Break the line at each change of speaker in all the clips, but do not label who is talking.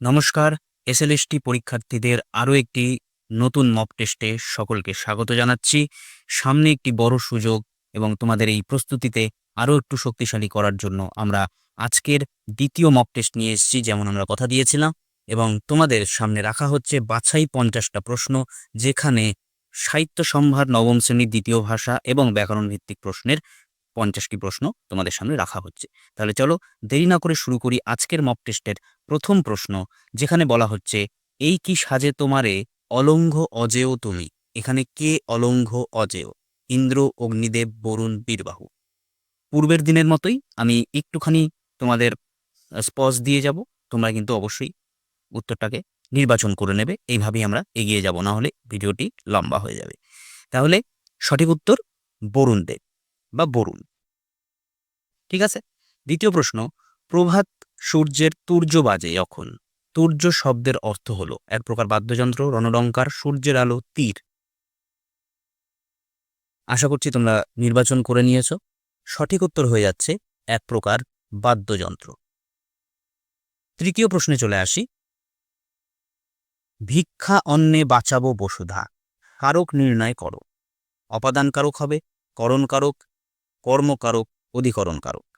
নমস্কার, এসএলএসটি পরীক্ষার্থীদের আরও একটি নতুন মক টেস্টে সকলকে স্বাগত জানাচ্ছি। সামনে একটি বড় সুযোগ এবং তোমাদের এই প্রস্তুতিতে আরও একটু শক্তিশালী করার জন্য আমরা আজকের দ্বিতীয় মক টেস্ট নিয়ে এসেছি, যেমন আমরা কথা দিয়েছিলাম। এবং তোমাদের সামনে রাখা হচ্ছে বাছাই পঞ্চাশটা প্রশ্ন, যেখানে সাহিত্য সম্ভার নবম শ্রেণির দ্বিতীয় ভাষা এবং ব্যাকরণ ভিত্তিক প্রশ্নের পঞ্চাশটি প্রশ্ন তোমাদের সামনে রাখা হচ্ছে। তাহলে চলো দেরি না করে শুরু করি আজকের মক টেস্টের প্রথম প্রশ্ন, যেখানে বলা হচ্ছে, এই কি সাজে তোমারে অলঙ্ঘ অজেয় তুমি? এখানে কে অলঙ্ঘ অজেয়? ইন্দ্র, অগ্নিদেব, বরুণ, বীরবাহু। পূর্বের দিনের মতোই আমি একটুখানি তোমাদের স্পজ দিয়ে যাব। তোমরা কিন্তু অবশ্যই উত্তরটাকে নির্বাচন করে নেবে। এইভাবেই আমরা এগিয়ে যাব, না হলে ভিডিওটি লম্বা হয়ে যাবে। তাহলে সঠিক উত্তর বরুণ দেব বা বরুণ। ঠিক আছে? দ্বিতীয় প্রশ্ন, প্রভাত সূর্যের তুর্য বাজে যখন তুর্য শব্দের অর্থ হলো, এক প্রকার বাদ্যযন্ত্র রণডঙ্কার সূর্যের আলো, তীর। আশা করছি তোমরা নির্বাচন করে নিয়েছ। সঠিক উত্তর হয়ে যাচ্ছে, এক প্রকার বাদ্যযন্ত্র। তৃতীয় প্রশ্নে চলে আসি। ভিক্ষা অন্নে বাঁচাবো বসুধা, কারক নির্ণয় করো। অপাদান কারক হবে করণকারক কর্মকারক অধিকরণ কারক।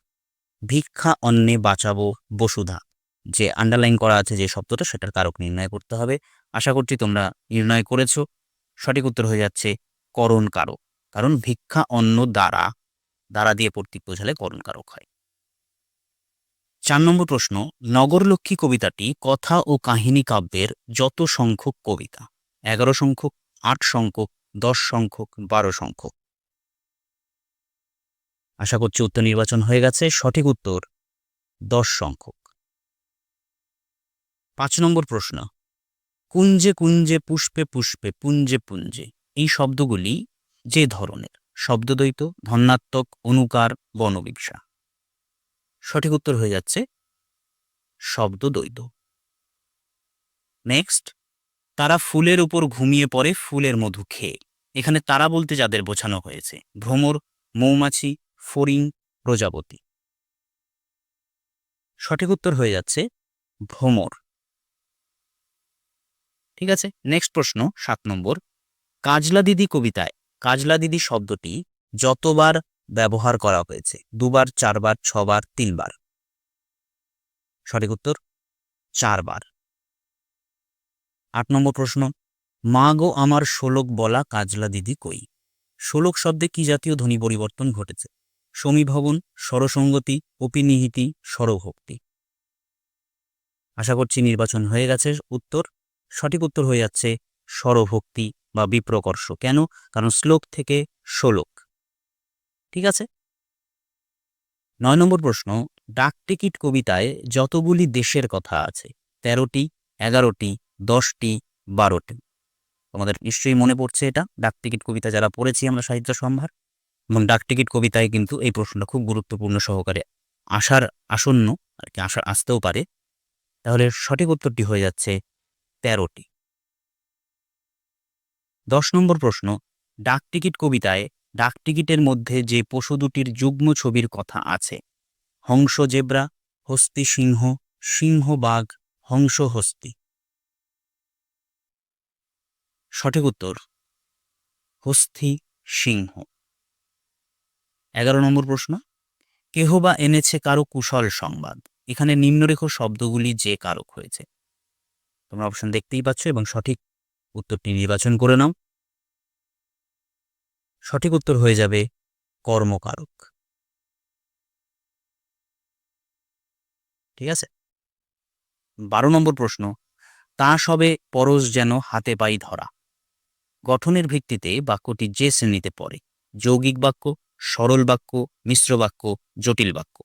ভিক্ষা অন্নে বাঁচাবো বসুধা। যে আন্ডারলাইন করা আছে যে শব্দটা, সেটার কারক নির্ণয় করতে হবে। আশা করছি তোমরা নির্ণয় করেছ। সঠিক উত্তর হয়ে যাচ্ছে করণ কারক। কারণ ভিক্ষা অন্ন দ্বারা দ্বারা দিয়ে প্রতীক বোঝালে করণ কারক হয়। চার নম্বর প্রশ্ন, নগরলক্ষ্মী কবিতাটি কথা ও কাহিনী কাব্যের যত সংখ্যক কবিতা, এগারো সংখ্যক, আট সংখ্যক, দশ সংখ্যক, বারো সংখ্যক আশা করছি উত্তর নির্বাচন হয়ে গেছে। সঠিক উত্তর, দশ সংখ্যক। পাঁচ নম্বর প্রশ্ন। কুঞ্জে কুঞ্জে পুষ্পে পুষ্পে পুঞ্জে পুঞ্জে এই শব্দগুলি যে ধরনের? শব্দদ্বৈত ধন্যাত্মক অনুকার বনবিকসা সঠিক উত্তর হয়ে যাচ্ছে, শব্দদ্বৈত। নেক্সট, তারা ফুলের উপর ঘুমিয়ে পড়ে ফুলের মধু খেয়ে। এখানে তারা বলতে যাদের বোঝানো হয়েছে, ভ্রমর, মৌমাছি ফড়িং প্রজাপতি। সঠিক উত্তর হয়ে যাচ্ছে ভ্রমর। ঠিক আছে নেক্সট প্রশ্ন সাত নম্বর। কাজলা দিদি কবিতায়, কাজলা দিদি শব্দটি যতবার ব্যবহার করা হয়েছে, দুবার, চারবার, ছবার, তিনবার? সঠিক উত্তর, চারবার। আট নম্বর প্রশ্ন, মা গো আমার শোলক বলা কাজলা দিদি কই? শোলক শব্দে কি জাতীয় ধ্বনি পরিবর্তন ঘটেছে? সমীভবন, স্বরসঙ্গতি, অপিনিহিতি, স্বরভক্তি। আশা করছি নির্বাচন হয়ে গেছে, উত্তর, সঠিক উত্তর হয়ে যাচ্ছে স্বরভক্তি বা বিপ্রকর্ষ। কেন? কারণ শ্লোক থেকে ষোলক ঠিক আছে? নয় নম্বর প্রশ্ন ডাক টিকিট কবিতায় যতগুলি দেশের কথা আছে, তেরোটি, এগারোটি, দশটি, বারোটি। তোমাদের নিশ্চয়ই মনে পড়ছে এটা? ডাক টিকিট কবিতা যারা পড়েছি আমরা সাহিত্য সম্ভার। এবং ডাকটিকিট কবিতায় কিন্তু এই প্রশ্নটা খুব গুরুত্বপূর্ণ সহকারে আসার আসন্ন আর কি আসার আসতেও পারে। তাহলে সঠিক উত্তরটি হয়ে যাচ্ছে তেরোটি। দশ নম্বর প্রশ্ন ডাকটিকিট কবিতায় ডাকটিকিটের মধ্যে যে পশু দুটির যুগ্ম ছবির কথা আছে, হংস জেব্রা, হস্তি সিংহ সিংহ বাঘ, হংস হস্তি। সঠিক উত্তর হস্থি সিংহ। এগারো নম্বর প্রশ্ন। কেহ বা এনেছে কারও কুশল সংবাদ। এখানে নিম্নরেখ শব্দগুলি যে কারক হয়েছে। তোমরা অপশন দেখতেই পাচ্ছ এবং সঠিক উত্তরটি নির্বাচন করে নাও। সঠিক উত্তর হয়ে যাবে কর্মকারক। ঠিক আছে? বারো নম্বর প্রশ্ন। তা সবে পরশ যেন হাতে পাই ধরা। গঠনের ভিত্তিতে বাক্যটি যে শ্রেণীতে পড়ে। যৌগিক বাক্য সরল বাক্য, মিশ্র বাক্য, জটিল বাক্য।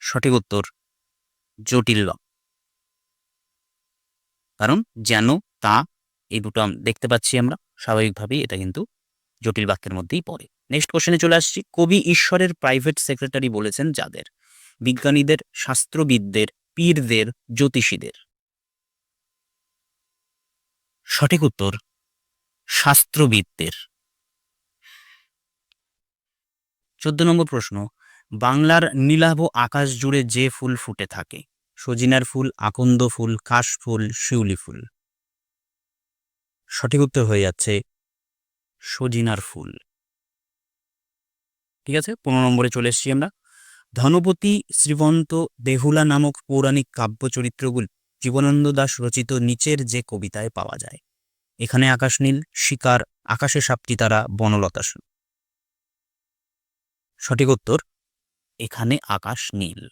সঠিক উত্তর, জটিল বাক্য। কারণ যেন, তা, এই দুটো দেখতে পাচ্ছি আমরা, স্বাভাবিকভাবেই এটা কিন্তু জটিল বাক্যের মধ্যেই পড়ে। নেক্সট কোশ্চেনে চলে আসছি। কবি ঈশ্বরের প্রাইভেট সেক্রেটারি বলেছেন যাদের? বিজ্ঞানীদের, শাস্ত্রবিদদের, পীরদের, জ্যোতিষীদের। সঠিক উত্তর, শাস্ত্রবিদদের। চোদ্দ নম্বর প্রশ্ন, বাংলার নীলাভ আকাশ জুড়ে যে ফুল ফুটে থাকে, সজিনার ফুল, আকন্দ ফুল, কাশ ফুল, শিউলি ফুল। সঠিক উত্তর হয়ে যাচ্ছে সজিনার ফুল। ঠিক আছে, পনেরো নম্বরে চলে এসেছি আমরা। ধনপতি শ্রীবন্ত দেহুলা নামক পৌরাণিক কাব্য চরিত্রগুলি জীবনানন্দ দাস রচিত নিচের যে কবিতায় পাওয়া যায়। এখানে আকাশ নীল, শিকার আকাশে সাপটি তারা বনলতা। সঠিক উত্তর, এখানে আকাশ নীল।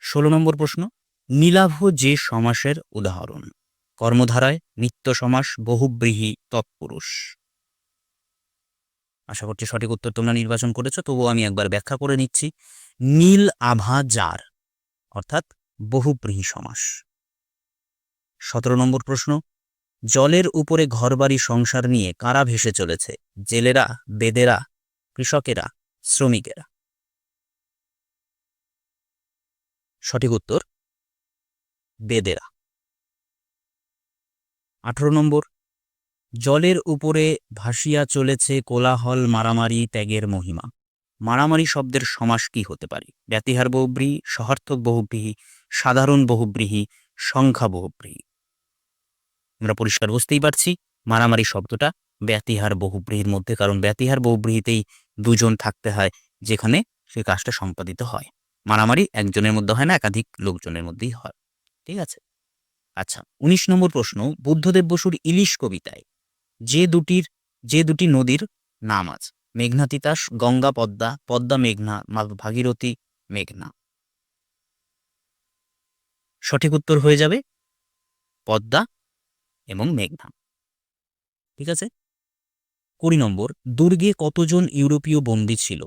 ষোলো নম্বর প্রশ্ন, নীলাভ যে সমাসের উদাহরণ? কর্মধারায় নিত্য সমাস, বহুব্রীহি, তৎপুরুষ। আশা করছি সঠিক উত্তর তোমরা নির্বাচন করেছ, তবুও আমি একবার ব্যাখ্যা করে নিচ্ছি। নীল আভা যার? অর্থাৎ বহুব্রীহি সমাস। সতেরো নম্বর প্রশ্ন, জলের উপরে ঘরবাড়ি সংসার নিয়ে কারা ভেসে চলেছে? জেলেরা, বেদেরা কৃষকেরা, শ্রমিকেরা? সঠিক উত্তর, বেদেরা। আঠারো নম্বর, জলের উপরে ভাসিয়া চলেছে কোলাহল, মারামারি, ত্যাগের মহিমা। মারামারি শব্দের সমাস কি হতে পারে? ব্যতিহার বহুব্রীহি সহার্থক বহুব্রীহি সাধারণ বহুব্রীহি, সংখ্যা বহুব্রীহি আমরা পরিষ্কার বুঝতেই পারছি, মারামারি শব্দটা ব্যতিহার বহুব্রীহির মধ্যে, কারণ ব্যতিহার বহুব্রীহিতেই দুজন থাকতে হয় যেখানে সেই কাজটা সম্পাদিত হয়। মারামারি একজনের মধ্যে হয় না, একাধিক লোকজনের মধ্যেই হয়। ঠিক আছে? আচ্ছা উনিশ নম্বর প্রশ্ন। বুদ্ধদেব বসুর ইলিশ কবিতায় যে দুটির, যে দুটি নদীর নাম আছে, মেঘনা তিতাস, গঙ্গা পদ্মা পদ্মা মেঘনা ভাগীরথী মেঘনা। সঠিক উত্তর হয়ে যাবে পদ্মা এবং মেঘনা। ঠিক আছে? কুড়ি নম্বর, দুর্গে কতজন ইউরোপীয় বন্দী ছিল?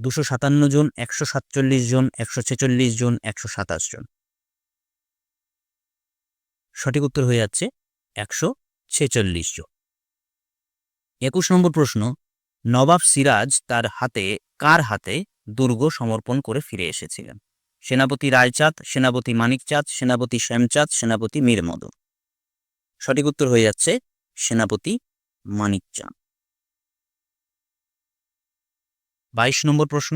দুশো সাতান্ন জন, একশো সাতচল্লিশ জন, একশো ছেচল্লিশ জন, একশো সাতাশ জন। সঠিক উত্তর হয়ে যাচ্ছে, একশো ছেচল্লিশ জন। একুশ নম্বর প্রশ্ন, নবাব সিরাজ তার হাতে, কার হাতে দুর্গ সমর্পণ করে ফিরে এসেছিলেন? সেনাপতি রায়চাঁদ, সেনাপতি মানিকচাঁদ, সেনাপতি শ্যামচাঁদ, সেনাপতি মীরমদ সঠিক উত্তর হয়ে যাচ্ছে, সেনাপতি মানিকচাঁদ। বাইশ নম্বর প্রশ্ন।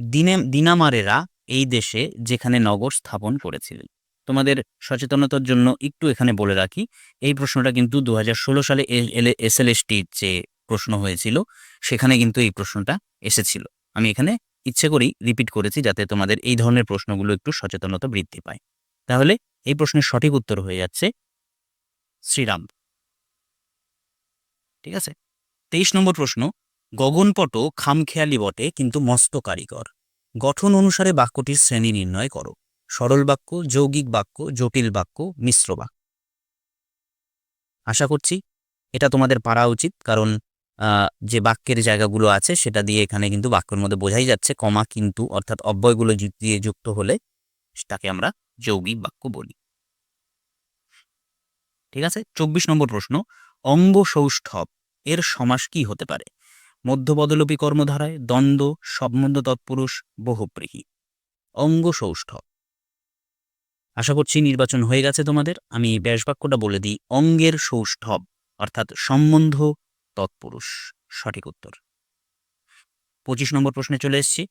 দিনে, দিনামারেরা এই দেশে যেখানে নগর স্থাপন করেছিলেন। তোমাদের সচেতনতার জন্য একটু এখানে বলে রাখি, এই প্রশ্নটা কিন্তু দুহাজার ষোলো সালে এস এল যে প্রশ্ন হয়েছিল, সেখানে কিন্তু এই প্রশ্নটা এসেছিল। আমি এখানে ইচ্ছে করেই রিপিট করেছি যাতে তোমাদের এই ধরনের প্রশ্নগুলো একটু সচেতনতা বৃদ্ধি পায়। তাহলে এই প্রশ্নের সঠিক উত্তর হয়ে যাচ্ছে শ্রীরাম। ঠিক আছে? তেইশ নম্বর প্রশ্ন গগনপট খামখেয়ালি বটে, কিন্তু মস্ত কারিগর। গঠন অনুসারে বাক্যটির শ্রেণি নির্ণয় করো। সরল বাক্য, যৌগিক বাক্য, জটিল বাক্য, মিশ্র বাক্য। আশা করছি এটা তোমাদের পারা উচিত, কারণ যে বাক্যের জায়গাগুলো আছে সেটা দিয়ে এখানে কিন্তু বাক্যের মধ্যে বোঝাই যাচ্ছে কমা কিন্তু, অর্থাৎ অব্যয়গুলো দিয়ে যুক্ত হলে তাকে আমরা যৌগিক বাক্য বলি। ঠিক আছে? চব্বিশ নম্বর প্রশ্ন অঙ্গ সৌষ্ঠব এর সমাস কি হতে পারে? মধ্যবদলোপী কর্মধারায় দ্বন্দ্ব, সম্বন্ধ তৎপুরুষ বহুব্রীহি অঙ্গ সৌষ্ঠব আশা করছি নির্বাচন হয়ে গেছে তোমাদের। আমি ব্যাস বাক্যটা বলে দিই, অঙ্গের সৌষ্ঠব অর্থাৎ সম্বন্ধ তৎপুরুষ। সঠিক উত্তর। পঁচিশ নম্বর প্রশ্নে চলে এসেছি।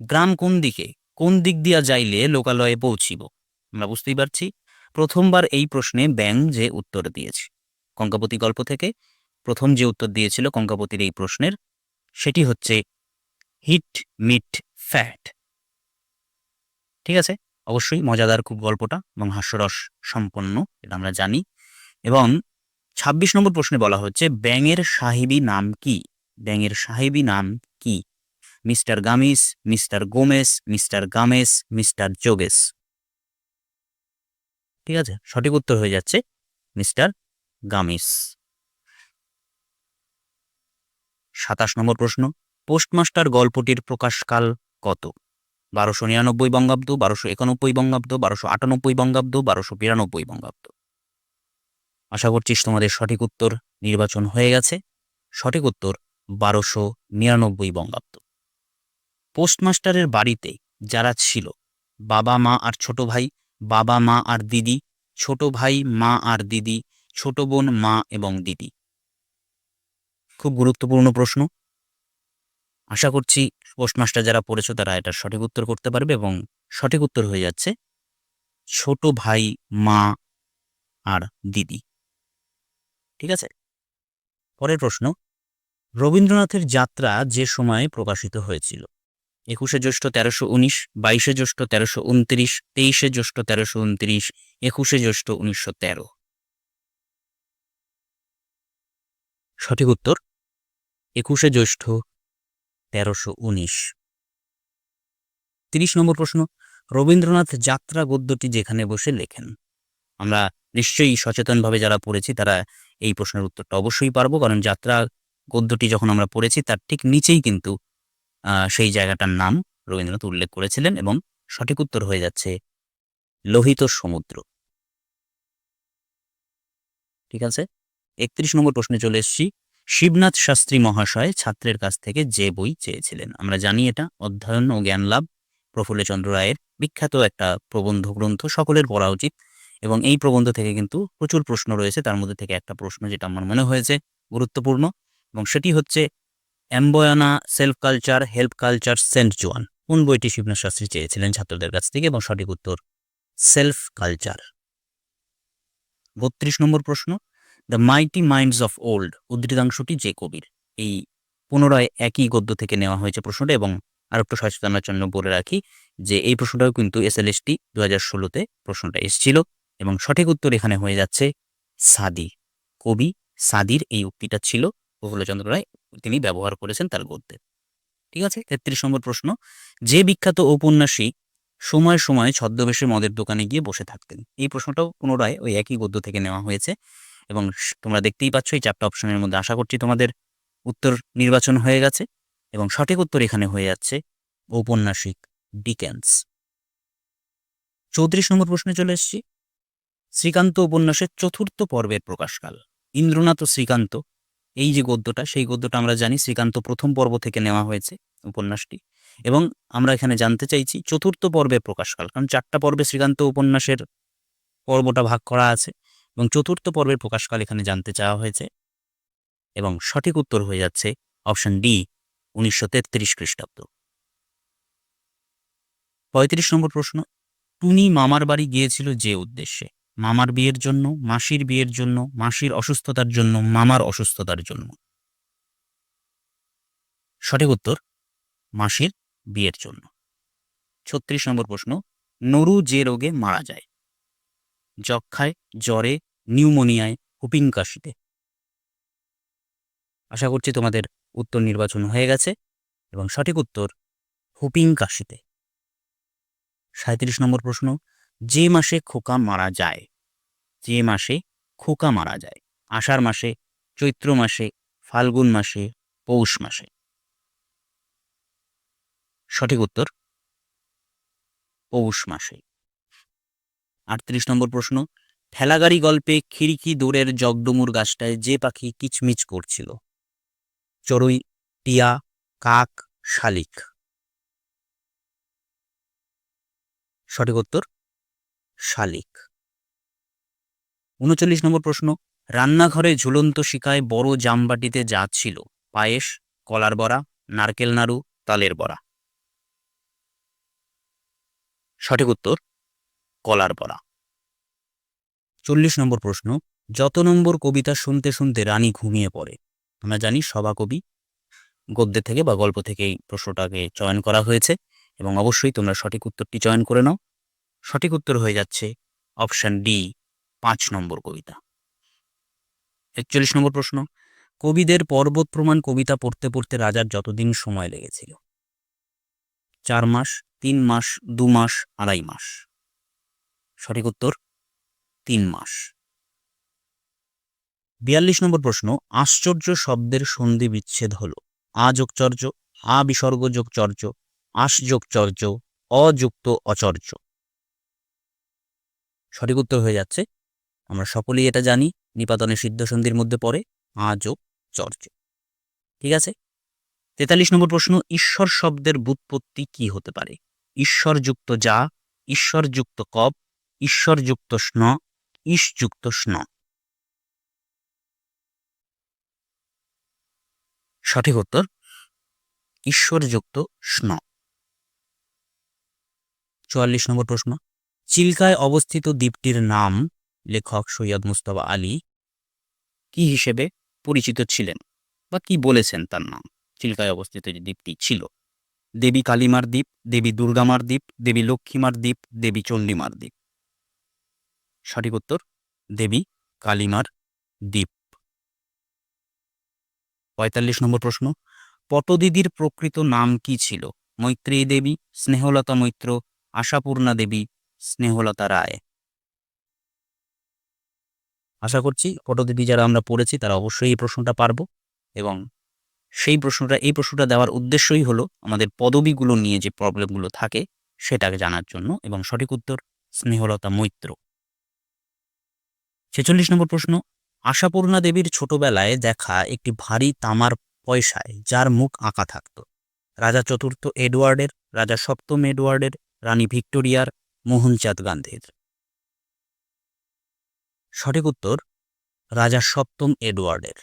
গ্রাম কোন দিকে, কোন দিক দিয়া যাইলে লোকালয়ে পৌঁছিব? আমরা বুঝতেই পারছি। প্রথমবার এই প্রশ্নে ব্যাং যে উত্তর দিয়েছে। কঙ্কাপতি গল্প থেকে প্রথম যে উত্তর দিয়েছিল কঙ্কাপতির এই প্রশ্নের সেটি হচ্ছে হিট মিট ফ্যাট। ঠিক আছে? অবশ্যই মজাদার খুব গল্পটা এবং হাস্যরস সম্পন্ন, এটা আমরা জানি। এবং ছাব্বিশ নম্বর প্রশ্নে বলা হচ্ছে, ব্যাঙের সাহেবী নাম কি? ব্যাঙের সাহেবী নাম কি? Mister Gamis, mister Gomes, mister Games, mister Jogesh ঠিক আছে? সঠিক উত্তর হয়ে যাচ্ছে, মিস্টার গামিস। সাতাশ নম্বর প্রশ্ন, পোস্টমাস্টার গল্পটির প্রকাশকাল কত? বারোশো নিরানব্বই বঙ্গাব্দ, বারোশো একানব্বই বঙ্গাব্দ, বারোশো আটানব্বই বঙ্গাব্দ, বারোশো বিরানব্বই বঙ্গাব্দ। আশা করছিস তোমাদের সঠিক উত্তর নির্বাচন হয়ে গেছে। সঠিক উত্তর, বারোশো নিরানব্বই বঙ্গাব্দ। পোস্টমাস্টারের বাড়িতে যারা ছিল, বাবা, মা আর ছোট ভাই, বাবা, মা আর দিদি, ছোট ভাই, মা আর দিদি, ছোট বোন, মা এবং দিদি খুব গুরুত্বপূর্ণ প্রশ্ন। আশা করছি পোস্টমাস্টার যারা পড়েছো তারা এটার সঠিক উত্তর করতে পারবে এবং সঠিক উত্তর হয়ে যাচ্ছে ছোট ভাই, মা আর দিদি। ঠিক আছে? পরের প্রশ্ন, রবীন্দ্রনাথের যাত্রা যে সময়ে প্রকাশিত হয়েছিল? একুশে জ্যৈষ্ঠ তেরোশো উনিশ, বাইশে জ্যৈষ্ঠ তেরোশো উনত্রিশ, তেইশে জ্যৈষ্ঠ তেরোশো উনত্রিশ, একুশে জ্যৈষ্ঠ উনিশশো তেরো। সঠিক উত্তর? একুশে জ্যৈষ্ঠ, তেরোশো উনিশ। তিরিশ নম্বর প্রশ্ন, রবীন্দ্রনাথ যাত্রা গদ্যটি যেখানে বসে লেখেন। আমরা নিশ্চয়ই সচেতনভাবে যারা পড়েছি, তারা এই প্রশ্নের উত্তরটা অবশ্যই পারব, কারণ যাত্রা গদ্যটি যখন আমরা পড়েছি, তার ঠিক নিচেই কিন্তু সেই জায়গাটার নাম রবীন্দ্রনাথ উল্লেখ করেছিলেন এবং সঠিক উত্তর হয়ে যাচ্ছে লোহিত সমুদ্র। ঠিক আছে? একত্রিশ নম্বর প্রশ্নে চলে এসেছি। শিবনাথ শাস্ত্রী মহাশয় ছাত্রের কাছ থেকে যে বই চেয়েছিলেন। আমরা জানি এটা অধ্যয়ন ও জ্ঞান লাভ প্রফুল্লচন্দ্র রায়ের বিখ্যাত একটা প্রবন্ধ গ্রন্থ, সকলের পড়া উচিত। এবং এই প্রবন্ধ থেকে কিন্তু প্রচুর প্রশ্ন রয়েছে। তার মধ্যে থেকে একটা প্রশ্ন যেটা আমার মনে হয়েছে গুরুত্বপূর্ণ। এবং সেটি হচ্ছে, অ্যাম্বয়ানা self culture help culture saint Joan. কোন বইটি শিবনাথ শাস্ত্রী চেয়েছিলেন ছাত্রদের কাছ থেকে? এবং সঠিক উত্তর, সেলফ কালচার। বত্রিশ নম্বর প্রশ্ন the mighty minds of old উদ্ধৃতাংশটি যে কবির। এই পুনরায় একই গদ্য থেকে নেওয়া হয়েছে প্রশ্নটা এবং আর একটু সচেতনার জন্য বলে রাখি যে এই প্রশ্নটাও কিন্তু এসএলএসটি দু হাজার ষোলোতে প্রশ্নটা এসেছিল এবং সঠিক উত্তর এখানে হয়ে যাচ্ছে সাদি। কবি সাদির এই উক্তিটা ছিল। প্রফুল্লচন্দ্র রায় তিনি ব্যবহার করেছেন তার গদ্যে। ঠিক আছে? তেত্রিশ নম্বর প্রশ্ন। যে বিখ্যাত ঔপন্যাসিক সময় সময় ছদ্মবেশে মদের দোকানে গিয়ে বসে থাকতেন। এই প্রশ্নটাও পুনরায় ওই একই গদ্য থেকে নেওয়া হয়েছে। এবং তোমরা দেখতেই পাচ্ছ এই চারটা অপশনের মধ্যে। আশা করছি তোমাদের উত্তর নির্বাচন হয়ে গেছে এবং সঠিক উত্তর এখানে হয়ে যাচ্ছে ঔপন্যাসিক ডিকেন্স। চৌত্রিশ নম্বর প্রশ্নে চলে এসেছি। শ্রীকান্ত উপন্যাসের চতুর্থ পর্বের প্রকাশকাল। ইন্দ্রনাথ ও শ্রীকান্ত, এই যে গদ্যটা, সেই গদ্যটা আমরা জানি শ্রীকান্ত প্রথম পর্ব থেকে নেওয়া হয়েছে উপন্যাসটি এবং আমরা এখানে জানতে চাইছি চতুর্থ পর্বের প্রকাশকাল, কারণ চারটা পর্বে শ্রীকান্ত উপন্যাসের পর্বটা ভাগ করা আছে। এবং চতুর্থ পর্বের প্রকাশকাল এখানে জানতে চাওয়া হয়েছে এবং সঠিক উত্তর হয়ে যাচ্ছে অপশন ডি, উনিশশো তেত্রিশ খ্রিস্টাব্দ। পঁয়ত্রিশ নম্বর প্রশ্ন, টুনি মামার বাড়ি গিয়েছিল যে উদ্দেশ্যে? মামার বিয়ের জন্য, মাসির বিয়ের জন্য, মাসির অসুস্থতার জন্য, মামার অসুস্থতার জন্য? সঠিক উত্তর, মাসির বিয়ের জন্য। ছত্রিশ নম্বর প্রশ্ন, নরু যে রোগে মারা যায়? যক্ষায় জ্বরে, নিউমোনিয়ায় হুপিং কাশিতে আশা করছি তোমাদের উত্তর নির্বাচন হয়ে গেছে এবং সঠিক উত্তর হুপিং কাশিতে সাঁত্রিশ নম্বর প্রশ্ন, যে মাসে খোকা মারা যায়? যে মাসে খোকা মারা যায়? আষাঢ় মাসে, চৈত্র মাসে, ফাল্গুন মাসে, পৌষ মাসে। সঠিক উত্তর, পৌষ মাসে। আটত্রিশ নম্বর প্রশ্ন, ঠেলাগাড়ি গল্পে খিড়কি দূরের জগডুমুর গাছটায় যে পাখি কিচমিচ করছিল? চড়ুই, টিয়া, কাক, শালিক। সঠিক উত্তর, শালিক। উনচল্লিশ নম্বর প্রশ্ন, রান্নাঘরে ঝুলন্ত শিকায় বড় জামবাটিতে যা ছিল? পায়েস, কলার বড়া, নারকেল নাড়ু, তালের বড়া। সঠিক উত্তর কলার বড়া চল্লিশ নম্বর প্রশ্ন, যত নম্বর কবিতা শুনতে শুনতে রানী ঘুমিয়ে পড়ে, আমরা জানি সভা কবি গদ্যে থেকে বা গল্প থেকে এই প্রশ্নটাকে চয়ন করা হয়েছে এবং অবশ্যই তোমরা সঠিক উত্তরটি চয়ন করে নাও। সঠিক উত্তর হয়ে যাচ্ছে অপশন ডি, পাঁচ নম্বর কবিতা। একচল্লিশ নম্বর প্রশ্ন, কবিদের পর্বত প্রমাণ কবিতা পড়তে পড়তে রাজার যতদিন সময় লেগেছিল? চার মাস, তিন মাস, দু মাস, আড়াই মাস। সঠিক উত্তর, তিন মাস। বিয়াল্লিশ নম্বর প্রশ্ন, আশ্চর্য শব্দের সন্ধি বিচ্ছেদ হল। আ যোগচর্য আ বিসর্গ যোগচর্য আস যোগচর্য অযুক্ত অচর্য। সঠিক উত্তর হয়ে যাচ্ছে। আমরা সকলেই এটা জানি, নিপাতনের সিদ্ধ সন্ধির মধ্যে পড়ে আ যোগ চর্য। ঠিক আছে? তেতাল্লিশ নম্বর প্রশ্ন, ঈশ্বর শব্দের বুৎপত্তি কি হতে পারে? ঈশ্বরযুক্ত যা, ঈশ্বরযুক্ত কব ঈশ্বরযুক্ত স্ন ঈশযুক্ত স্ন। সঠিক উত্তর, ঈশ্বরযুক্ত স্ন। চুয়াল্লিশ নম্বর প্রশ্ন। চিল্কায় অবস্থিত দ্বীপটির নাম লেখক সৈয়দ মুস্তফা আলী কি হিসেবে পরিচিত ছিলেন বা কি বলেছেন তার নাম? চিল্কায় অবস্থিত যে দ্বীপটি ছিল, দেবী কালীমার দ্বীপ, দেবী দুর্গামার দ্বীপ, দেবী লক্ষ্মীমার দ্বীপ, দেবী চণ্ডীমার দ্বীপ। সঠিক উত্তর, দেবী, কালীমার দ্বীপ। পঁয়তাল্লিশ নম্বর প্রশ্ন, পটদিদির প্রকৃত নাম কি ছিল? মৈত্রেয়ী দেবী, স্নেহলতা মৈত্র, আশাপূর্ণা দেবী, স্নেহলতা রায়। আশা করছি পটদিদি যারা আমরা পড়েছি তারা অবশ্যই এই প্রশ্নটা পারব এবং সেই প্রশ্নটা, এই প্রশ্নটা দেওয়ার উদ্দেশ্যই হলো আমাদের পদবিগুলো নিয়ে যে প্রবলেমগুলো থাকে সেটাকে জানার জন্য এবং সঠিক উত্তর, স্নেহলতা মৈত্র। ছেচল্লিশ নম্বর প্রশ্ন, আশাপূর্ণা দেবীর ছোটবেলায় দেখা একটি ভারী তামার পয়সায় যার মুখ আঁকা থাকত। রাজা চতুর্থ এডওয়ার্ডের, রাজা সপ্তম এডওয়ার্ডের, রানী ভিক্টোরিয়ার, মোহনচাঁদ গান্ধীর। সঠিক উত্তর, রাজা সপ্তম এডওয়ার্ডের।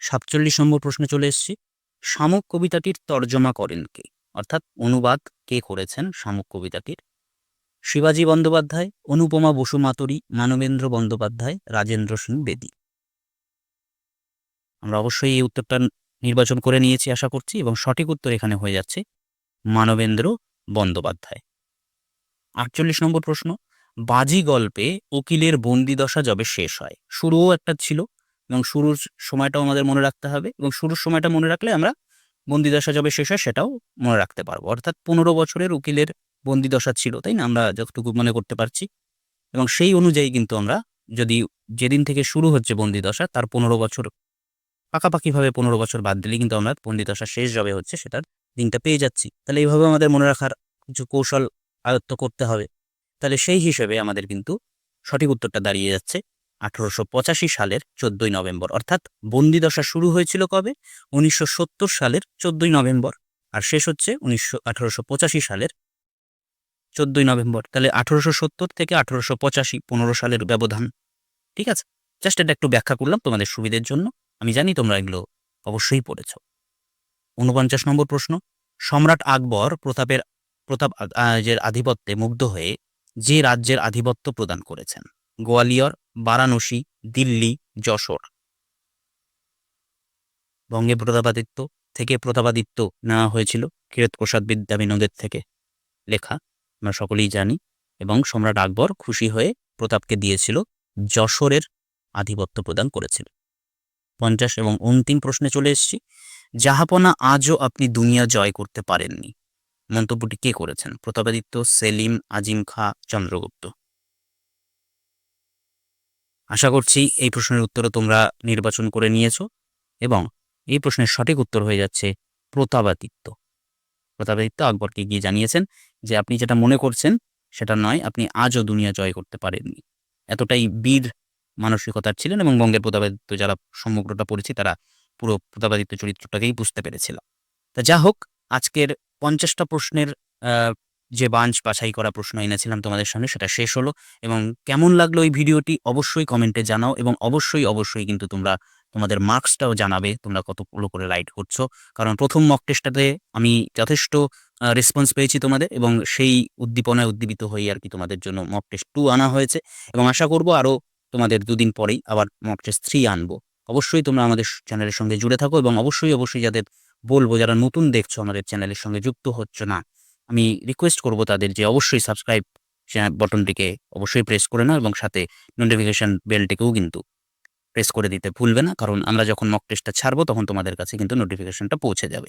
সাতচল্লিশ নম্বর প্রশ্নে চলে এসেছি, শামুক কবিতাটির তর্জমা করেন কে? অর্থাৎ অনুবাদ কে করেছেন শামুক কবিতাটির? শিবাজী বন্দ্যোপাধ্যায়, অনুপমা বসু মাতুরি, মানবেন্দ্র বন্দ্যোপাধ্যায়, রাজেন্দ্র সিং বেদী। আমরা অবশ্যই এই উত্তরটা নির্বাচন করে নিয়েছি আশা করছি এবং সঠিক উত্তর এখানে হয়ে যাচ্ছে মানবেন্দ্র বন্দ্যোপাধ্যায়। আটচল্লিশ নম্বর প্রশ্ন, বাজি গল্পে উকিলের বন্দিদশা যবে শেষ হয়? শুরুও একটা ছিল এবং শুরুর সময়টাও আমাদের মনে রাখতে হবে এবং শুরুর সময়টা মনে রাখলে আমরা বন্দিদশা যবে শেষ হয় সেটাও মনে রাখতে পারব। অর্থাৎ পনেরো বছরের উকিলের বন্দিদশা ছিল, তাই না? আমরা যতটুকু মনে করতে পারছি। এবং সেই অনুযায়ী কিন্তু আমরা যদি যেদিন থেকে শুরু হচ্ছে বন্দিদশা, তার পনেরো বছর পাকাপাকিভাবে পনেরো বছর বাদ দিলে কিন্তু আমরা বন্দিদশা শেষ যবে হচ্ছে সেটার দিনটা পেয়ে যাচ্ছি। তাহলে এইভাবে আমাদের মনে রাখার কিছু কৌশল আয়ত্ত করতে হবে। তাহলে সেই হিসেবে আমাদের কিন্তু সঠিক উত্তরটা দাঁড়িয়ে যাচ্ছে আঠারোশো পঁচাশি সালের চোদ্দই নভেম্বর। অর্থাৎ বন্দিদশা শুরু হয়েছিল কবে? উনিশশো সত্তর সালের চোদ্দই নভেম্বর। আর শেষ হচ্ছে উনিশশো সালের চোদ্দই নভেম্বর, তাহলে আঠারোশো সত্তর থেকে আঠারোশো পঁচাশি, পনেরো সালের ব্যবধান। ঠিক আছে? জাস্ট এটা একটু ব্যাখ্যা করলাম তোমাদের সুবিধের জন্য। আমি জানি তোমরা এগুলো অবশ্যই পড়েছ। ঊনপঞ্চাশ নম্বর প্রশ্ন, সম্রাট আকবর প্রতাপের, প্রতাপ আধিপত্যে মুগ্ধ হয়ে যে রাজ্যের আধিপত্য প্রদান করেছেন, গোয়ালিয়র, বারাণসী, দিল্লি, যশোর। বঙ্গে প্রতাপাদিত্য থেকে প্রতাপাদিত্য নেওয়া হয়েছিল কিরতপ্রসাদ বিদ্যা বিনোদের থেকে। লেখা আমরা সকলেই জানি এবং সম্রাট আকবর খুশি হয়ে প্রতাপকে দিয়েছিল যশোরের আধিপত্য প্রদান করেছিল। পঞ্চাশ এবং অন্তিম প্রশ্নে চলে এসেছি। জাহাপনা আজও আপনি দুনিয়া জয় করতে পারেননি। মন্তব্যটি কে করেছেন? প্রতাপাদিত্য, সেলিম, আজিম খা, চন্দ্রগুপ্ত। আশা করছি এই প্রশ্নের উত্তরও তোমরা নির্বাচন করে নিয়েছ এবং এই প্রশ্নের সঠিক উত্তর হয়ে যাচ্ছে প্রতাপাদিত্য। প্রতাপাদিত্য আকবরকে গিয়ে জানিয়েছেন যে, আপনি যেটা মনে করছেন সেটা নয়, আপনি আজও দুনিয়া জয় করতে পারেননি। এতটাই বীর মানসিকতার ছিলেন এবং বঙ্গের প্রতাপাদিত্য যারা সমগ্রটা পড়েছি, তারা পুরো প্রতাপাদিত্য চরিত্রটাকেই বুঝতে পেরেছিল। তা যা হোক, আজকের পঞ্চাশটা প্রশ্নের যে বাঞ্চ বাছাই করা প্রশ্ন এনেছিলাম তোমাদের সামনে, সেটা শেষ হলো এবং কেমন লাগল এই ভিডিওটি অবশ্যই কমেন্টে জানাও এবং অবশ্যই অবশ্যই কিন্তু তোমরা তোমাদের মার্কসটাও জানাবে, তোমরা কতগুলো করে রাইট করছ। কারণ প্রথম মক টেস্টটাতে আমি যথেষ্ট রেসপন্স পেয়েছি তোমাদের এবং সেই উদ্দীপনায় উদ্দীপিত হয়ে আর কি তোমাদের জন্য মক টেস্ট টু আনা হয়েছে এবং আশা করব আরও তোমাদের দুদিন পরেই আবার মক টেস্ট থ্রি আনব। অবশ্যই তোমরা আমাদের চ্যানেলের সঙ্গে জুড়ে থাকো এবং অবশ্যই অবশ্যই যাদের বলব, যারা নতুন দেখছ আমাদের চ্যানেলের সঙ্গে যুক্ত হচ্ছে না, আমি রিকোয়েস্ট করব তাদের যে অবশ্যই সাবস্ক্রাইব বটনটিকে অবশ্যই প্রেস করে নাও এবং সাথে নোটিফিকেশান বেলটিকেও কিন্তু প্রেস করে দিতে ভুলবে না। কারণ আমরা যখন মক টেস্টটা ছাড়বো, তখন তোমাদের কাছে কিন্তু নোটিফিকেশনটা পৌঁছে যাবে।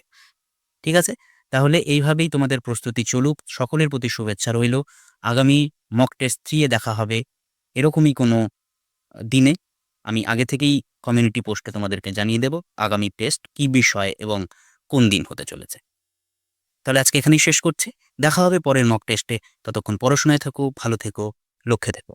ঠিক আছে? তাহলে এইভাবেই তোমাদের প্রস্তুতি চলুক। সকলের প্রতি শুভেচ্ছা রইল। আগামী মক টেস্ট থ্রিয়ে দেখা হবে এরকমই কোনো দিনে। আমি আগে থেকেই কমিউনিটি পোস্টে তোমাদেরকে জানিয়ে দেব আগামী টেস্ট কি বিষয় এবং কোন দিন হতে চলেছে। তাহলে আজকে এখানেই শেষ করছি। দেখা হবে পরের মক টেস্টে ততক্ষণ পড়াশোনায় থাকো, ভালো থেকো, লক্ষ্যে থেকো।